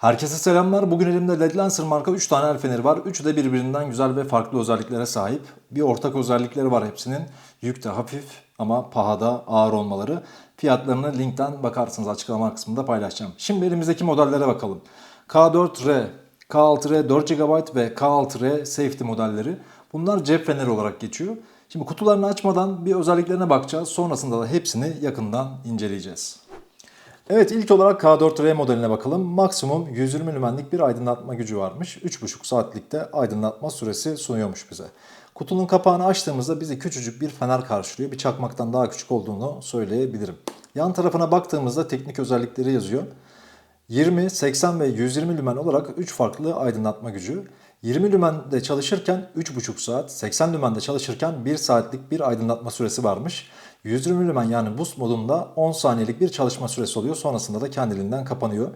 Herkese selamlar. Bugün elimde LED Lancer marka 3 tane el feneri var. Üçü de birbirinden güzel ve farklı özelliklere sahip. Bir ortak özellikleri var hepsinin. Yük de hafif ama pahada ağır olmaları. Fiyatlarını linkten bakarsınız açıklama kısmında paylaşacağım. Şimdi elimizdeki modellere bakalım. K4R, K6R 4 GB ve K6R Safety modelleri. Bunlar cep feneri olarak geçiyor. Şimdi kutularını açmadan bir özelliklerine bakacağız. Sonrasında da hepsini yakından inceleyeceğiz. Evet ilk olarak K4R modeline bakalım. Maksimum 120 lümenlik bir aydınlatma gücü varmış. 3,5 saatlikte aydınlatma süresi sunuyormuş bize. Kutunun kapağını açtığımızda bizi küçücük bir fener karşılıyor. Bir çakmaktan daha küçük olduğunu söyleyebilirim. Yan tarafına baktığımızda teknik özellikleri yazıyor. 20, 80 ve 120 lümen olarak 3 farklı aydınlatma gücü. 20 lümende çalışırken 3,5 saat, 80 lümende çalışırken 1 saatlik bir aydınlatma süresi varmış. 120 lümen yani boost modunda 10 saniyelik bir çalışma süresi oluyor. Sonrasında da kendiliğinden kapanıyor.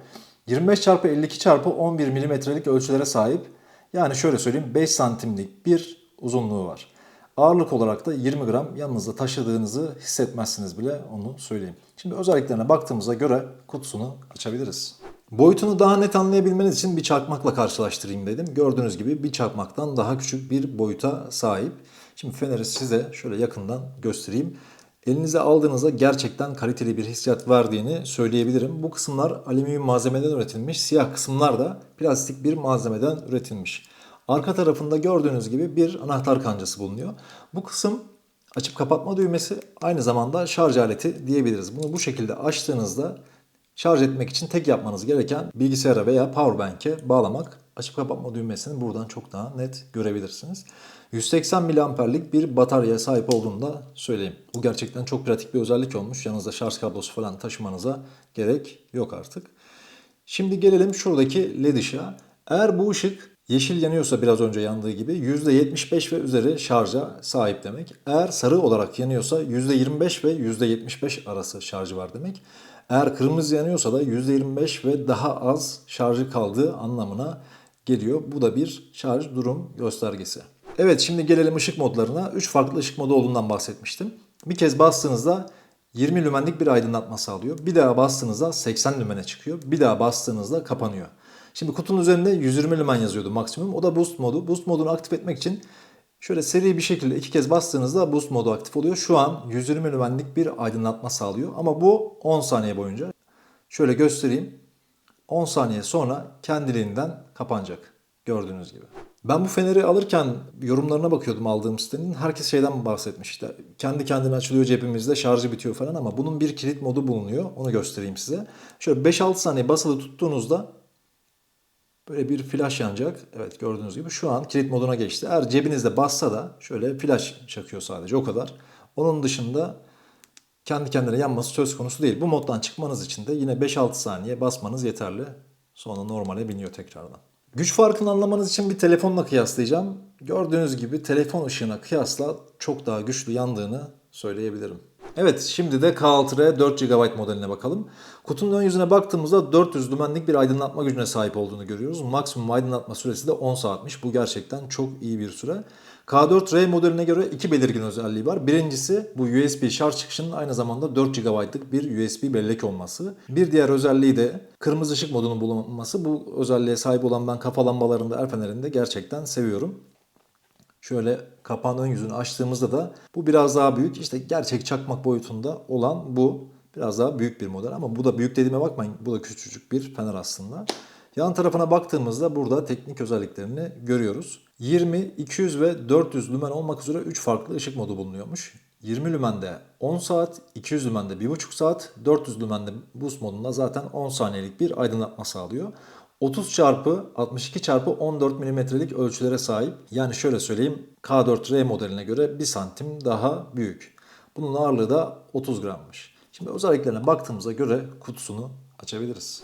25 x 52 x 11 milimetrelik ölçülere sahip. Yani şöyle söyleyeyim 5 santimlik bir uzunluğu var. Ağırlık olarak da 20 gram yanınızda taşıdığınızı hissetmezsiniz bile onu söyleyeyim. Şimdi özelliklerine baktığımıza göre kutusunu açabiliriz. Boyutunu daha net anlayabilmeniz için bir çakmakla karşılaştırayım dedim. Gördüğünüz gibi bir çakmaktan daha küçük bir boyuta sahip. Şimdi feneri size şöyle yakından göstereyim. Elinize aldığınızda gerçekten kaliteli bir hissiyat verdiğini söyleyebilirim. Bu kısımlar alüminyum malzemeden üretilmiş, siyah kısımlar da plastik bir malzemeden üretilmiş. Arka tarafında gördüğünüz gibi bir anahtar kancası bulunuyor. Bu kısım açıp kapatma düğmesi aynı zamanda şarj aleti diyebiliriz. Bunu bu şekilde açtığınızda şarj etmek için tek yapmanız gereken bilgisayara veya powerbank'e bağlamak. Açıp kapatma düğmesini buradan çok daha net görebilirsiniz. 180 miliamperlik bir bataryaya sahip olduğunu da söyleyeyim. Bu gerçekten çok pratik bir özellik olmuş. Yanınızda şarj kablosu falan taşımanıza gerek yok artık. Şimdi gelelim şuradaki led ışığa. Eğer bu ışık yeşil yanıyorsa biraz önce yandığı gibi %75 ve üzeri şarja sahip demek. Eğer sarı olarak yanıyorsa %25 ve %75 arası şarjı var demek. Eğer kırmızı yanıyorsa da %25 ve daha az şarjı kaldığı anlamına geliyor. Bu da bir şarj durum göstergesi. Evet şimdi gelelim ışık modlarına. 3 farklı ışık modu olduğundan bahsetmiştim. Bir kez bastığınızda 20 lümenlik bir aydınlatma sağlıyor. Bir daha bastığınızda 80 lümene çıkıyor. Bir daha bastığınızda kapanıyor. Şimdi kutunun üzerinde 120 lümen yazıyordu maksimum. O da boost modu. Boost modunu aktif etmek için şöyle seri bir şekilde iki kez bastığınızda boost modu aktif oluyor. Şu an 120 lümenlik bir aydınlatma sağlıyor. Ama bu 10 saniye boyunca. Şöyle göstereyim. 10 saniye sonra kendiliğinden kapanacak. Gördüğünüz gibi. Ben bu feneri alırken yorumlarına bakıyordum aldığım sitenin. Herkes şeyden bahsetmiş işte. Kendi kendine açılıyor cebimizde şarjı bitiyor falan ama bunun bir kilit modu bulunuyor. Onu göstereyim size. Şöyle 5-6 saniye basılı tuttuğunuzda böyle bir flash yanacak. Evet gördüğünüz gibi şu an kilit moduna geçti. Eğer cebinizde bassa da şöyle flash çakıyor sadece o kadar. Onun dışında kendi kendine yanması söz konusu değil. Bu moddan çıkmanız için de yine 5-6 saniye basmanız yeterli. Sonra normale biniyor tekrardan. Güç farkını anlamanız için bir telefonla kıyaslayacağım. Gördüğünüz gibi telefon ışığına kıyasla çok daha güçlü yandığını söyleyebilirim. Evet şimdi de K6R 4 GB modeline bakalım. Kutunun ön yüzüne baktığımızda 400 lümenlik bir aydınlatma gücüne sahip olduğunu görüyoruz. Maksimum aydınlatma süresi de 10 saatmiş. Bu gerçekten çok iyi bir süre. K4R modeline göre iki belirgin özelliği var. Birincisi bu USB şarj çıkışının aynı zamanda 4 GB'lık bir USB bellek olması. Bir diğer özelliği de kırmızı ışık modunun bulunması. Bu özelliğe sahip olan ben kafa lambalarında, el fenerinde gerçekten seviyorum. Şöyle kapağın ön yüzünü açtığımızda da bu biraz daha büyük. İşte gerçek çakmak boyutunda olan bu. Biraz daha büyük bir model ama bu da büyük dediğime bakmayın. Bu da küçücük bir fener aslında. Yan tarafına baktığımızda burada teknik özelliklerini görüyoruz. 20, 200 ve 400 lümen olmak üzere 3 farklı ışık modu bulunuyormuş. 20 lümende 10 saat, 200 lümende 1,5 saat, 400 lümende boost modunda zaten 10 saniyelik bir aydınlatma sağlıyor. 30 çarpı 62 çarpı 14 milimetrelik ölçülere sahip. Yani şöyle söyleyeyim K4R modeline göre 1 santim daha büyük. Bunun ağırlığı da 30 grammış. Şimdi özelliklerine baktığımıza göre kutusunu açabiliriz.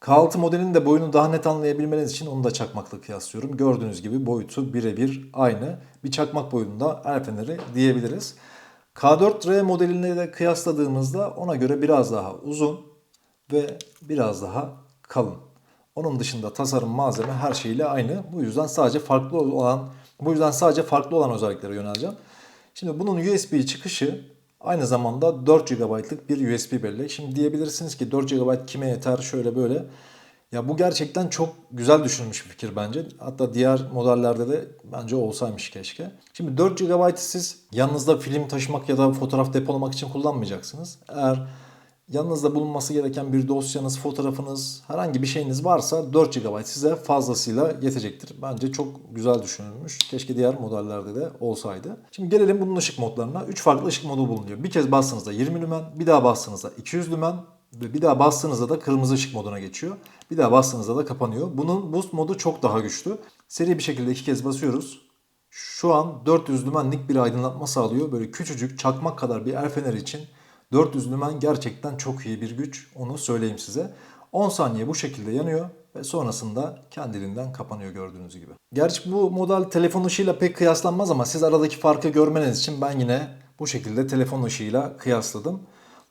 K6 modelinin de boyunu daha net anlayabilmeniz için onu da çakmakla kıyaslıyorum. Gördüğünüz gibi boyutu birebir aynı. Bir çakmak boyunda el feneri diyebiliriz. K4R modeline de kıyasladığımızda ona göre biraz daha uzun ve biraz daha kalın. Onun dışında tasarım, malzeme her şeyle aynı. Bu yüzden sadece farklı olan bu yüzden sadece farklı olan özelliklere yöneleceğim. Şimdi bunun USB çıkışı aynı zamanda 4 GB'lık bir USB bellek. Şimdi diyebilirsiniz ki 4 GB kime yeter şöyle böyle. Ya bu gerçekten çok güzel düşünülmüş bir fikir bence. Hatta diğer modellerde de bence olsaymış keşke. Şimdi 4 GB'ı siz yanınızda film taşımak ya da fotoğraf depolamak için kullanmayacaksınız. Eğer yanınızda bulunması gereken bir dosyanız, fotoğrafınız, herhangi bir şeyiniz varsa 4 GB size fazlasıyla yetecektir. Bence çok güzel düşünülmüş. Keşke diğer modellerde de olsaydı. Şimdi gelelim bunun ışık modlarına. 3 farklı ışık modu bulunuyor. Bir kez bastığınızda 20 lümen, bir daha bastığınızda 200 lümen ve bir daha bastığınızda da kırmızı ışık moduna geçiyor. Bir daha bastığınızda da kapanıyor. Bunun boost modu çok daha güçlü. Seri bir şekilde iki kez basıyoruz. Şu an 400 lümenlik bir aydınlatma sağlıyor. Böyle küçücük çakmak kadar bir el feneri için 400 lümen gerçekten çok iyi bir güç. Onu söyleyeyim size. 10 saniye bu şekilde yanıyor ve sonrasında kendiliğinden kapanıyor gördüğünüz gibi. Gerçi bu model telefon ışığıyla pek kıyaslanmaz ama siz aradaki farkı görmeniz için ben yine bu şekilde telefon ışığıyla kıyasladım.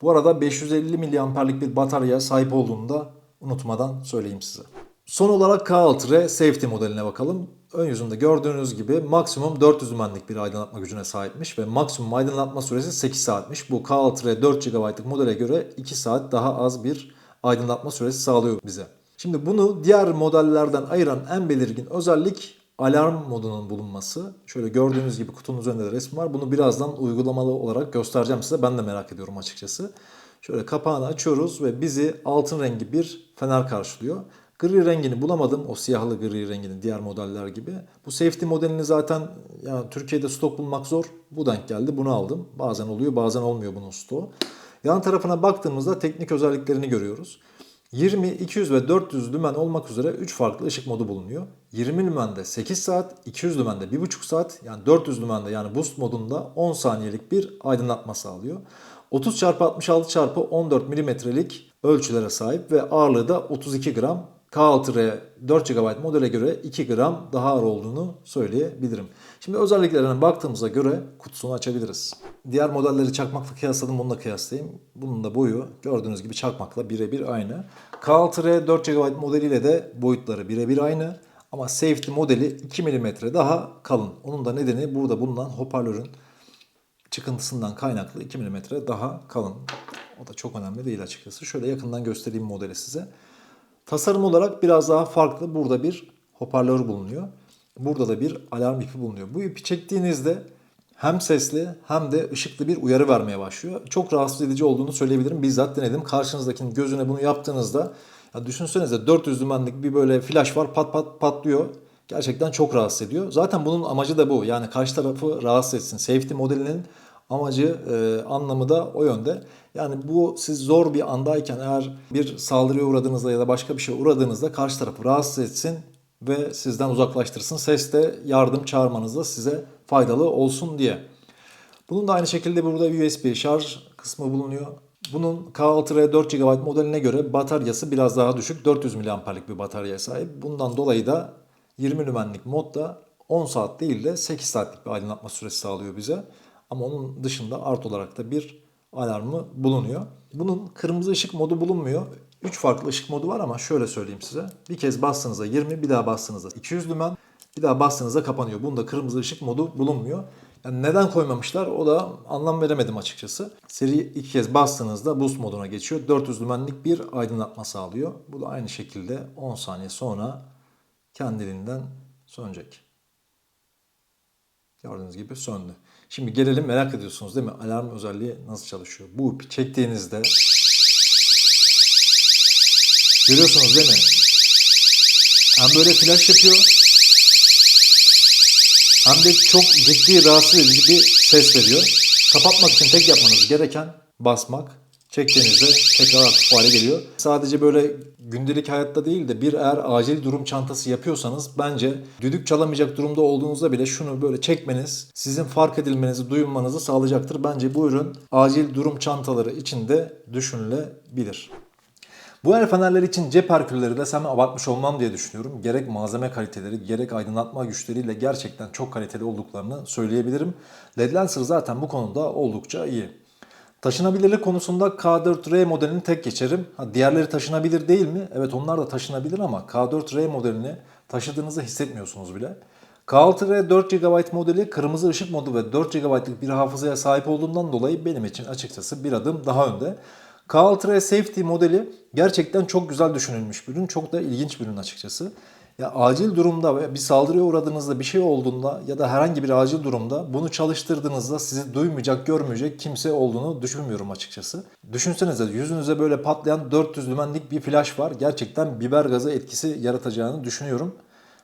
Bu arada 550 miliamperlik bir bataryaya sahip olduğunu da unutmadan söyleyeyim size. Son olarak K6R Safety modeline bakalım. Ön yüzünde gördüğünüz gibi maksimum 400 lümenlik bir aydınlatma gücüne sahipmiş ve maksimum aydınlatma süresi 8 saatmiş. Bu K6R 4 GB'lık modele göre 2 saat daha az bir aydınlatma süresi sağlıyor bize. Şimdi bunu diğer modellerden ayıran en belirgin özellik alarm modunun bulunması. Şöyle gördüğünüz gibi kutunun üzerinde de resim var. Bunu birazdan uygulamalı olarak göstereceğim size. Ben de merak ediyorum açıkçası. Şöyle kapağını açıyoruz ve bizi altın rengi bir fener karşılıyor. Gri rengini bulamadım. O siyahlı gri rengini diğer modeller gibi. Bu safety modelini zaten yani Türkiye'de stok bulmak zor. Bu denk geldi. Bunu aldım. Bazen oluyor bazen olmuyor bunun stoğu. Yan tarafına baktığımızda teknik özelliklerini görüyoruz. 20, 200 ve 400 lümen olmak üzere 3 farklı ışık modu bulunuyor. 20 lümende 8 saat, 200 lümende 1,5 saat, yani 400 lümende yani boost modunda 10 saniyelik bir aydınlatma sağlıyor. 30 x 66 x 14 milimetrelik ölçülere sahip ve ağırlığı da 32 gram. K6R 4 GB modele göre 2 gram daha ağır olduğunu söyleyebilirim. Şimdi özelliklerine baktığımıza göre kutusunu açabiliriz. Diğer modelleri çakmakla kıyasladım bununla kıyaslayayım. Bunun da boyu gördüğünüz gibi çakmakla birebir aynı. K6R 4 GB modeliyle de boyutları birebir aynı. Ama safety modeli 2 mm daha kalın. Onun da nedeni burada bulunan hoparlörün çıkıntısından kaynaklı 2 mm daha kalın. O da çok önemli değil açıkçası. Şöyle yakından göstereyim modeli size. Tasarım olarak biraz daha farklı. Burada bir hoparlör bulunuyor. Burada da bir alarm ipi bulunuyor. Bu ipi çektiğinizde hem sesli hem de ışıklı bir uyarı vermeye başlıyor. Çok rahatsız edici olduğunu söyleyebilirim. Bizzat denedim. Karşınızdakinin gözüne bunu yaptığınızda ya düşünsenize 400 lümenlik bir böyle flash var pat pat patlıyor. Gerçekten çok rahatsız ediyor. Zaten bunun amacı da bu. Yani karşı tarafı rahatsız etsin. Safety modelinin amacı e, anlamı da o yönde. Yani bu siz zor bir andayken eğer bir saldırıya uğradığınızda ya da başka bir şey uğradığınızda karşı tarafı rahatsız etsin ve sizden uzaklaştırsın. Ses de yardım çağırmanızda size faydalı olsun diye. Bunun da aynı şekilde burada USB şarj kısmı bulunuyor. Bunun K6R 4 GB modeline göre bataryası biraz daha düşük. 400 mAh'lik bir bataryaya sahip. Bundan dolayı da 20 lümenlik modda 10 saat değil de 8 saatlik bir aydınlatma süresi sağlıyor bize. Ama onun dışında art olarak da bir alarmı bulunuyor. Bunun kırmızı ışık modu bulunmuyor. 3 farklı ışık modu var ama şöyle söyleyeyim size. Bir kez bastığınızda 20, bir daha bastığınızda 200 lümen, bir daha bastığınızda kapanıyor. Bunda kırmızı ışık modu bulunmuyor. Yani neden koymamışlar o da anlam veremedim açıkçası. Seri iki kez bastığınızda boost moduna geçiyor. 400 lümenlik bir aydınlatma sağlıyor. Bu da aynı şekilde 10 saniye sonra kendiliğinden sönecek. Gördüğünüz gibi söndü. Şimdi gelelim merak ediyorsunuz değil mi? Alarm özelliği nasıl çalışıyor? Bu ipi çektiğinizde görüyorsunuz değil mi? Hem böyle flash yapıyor hem de çok ciddi rahatsız edici bir ses veriyor. Kapatmak için tek yapmanız gereken basmak. Çektiğinizde tekrar aktif hale geliyor. Sadece böyle gündelik hayatta değil de bir eğer acil durum çantası yapıyorsanız bence düdük çalamayacak durumda olduğunuzda bile şunu böyle çekmeniz sizin fark edilmenizi, duyulmanızı sağlayacaktır. Bence bu ürün acil durum çantaları içinde düşünülebilir. Bu el fenerleri için cep herkülleri desem abartmış olmam diye düşünüyorum. Gerek malzeme kaliteleri, gerek aydınlatma güçleriyle gerçekten çok kaliteli olduklarını söyleyebilirim. LED Lancer zaten bu konuda oldukça iyi. Taşınabilirlik konusunda K4R modelini tek geçerim. Ha, diğerleri taşınabilir değil mi? Evet onlar da taşınabilir ama K4R modelini taşıdığınızı hissetmiyorsunuz bile. K6R 4 GB modeli kırmızı ışık modu ve 4 GB'lık bir hafızaya sahip olduğundan dolayı benim için açıkçası bir adım daha önde. K6 Safety modeli gerçekten çok güzel düşünülmüş bir ürün. Çok da ilginç bir ürün açıkçası. Ya acil durumda bir saldırıya uğradığınızda bir şey olduğunda ya da herhangi bir acil durumda bunu çalıştırdığınızda sizi duymayacak, görmeyecek kimse olduğunu düşünmüyorum açıkçası. Düşünsenize yüzünüze böyle patlayan 400 lümenlik bir flash var. Gerçekten biber gazı etkisi yaratacağını düşünüyorum.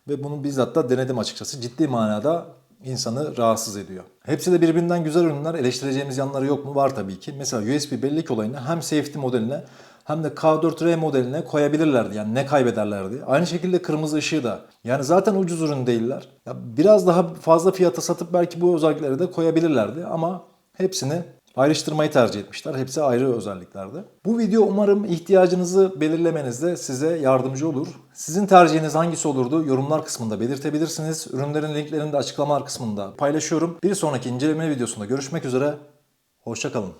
Ve bunu bizzat da denedim açıkçası. Ciddi manada insanı rahatsız ediyor. Hepsi de birbirinden güzel ürünler. Eleştireceğimiz yanları yok mu? Var tabii ki. Mesela USB bellek olayını hem safety modeline hem de K4R modeline koyabilirlerdi. Yani ne kaybederlerdi? Aynı şekilde kırmızı ışığı da. Yani zaten ucuz ürün değiller. Ya biraz daha fazla fiyata satıp belki bu özellikleri de koyabilirlerdi ama hepsini ayrıştırmayı tercih etmişler. Hepsi ayrı özelliklerde. Bu video umarım ihtiyacınızı belirlemenizde size yardımcı olur. Sizin tercihiniz hangisi olurdu? Yorumlar kısmında belirtebilirsiniz. Ürünlerin linklerini de açıklamalar kısmında paylaşıyorum. Bir sonraki inceleme videosunda görüşmek üzere. Hoşçakalın.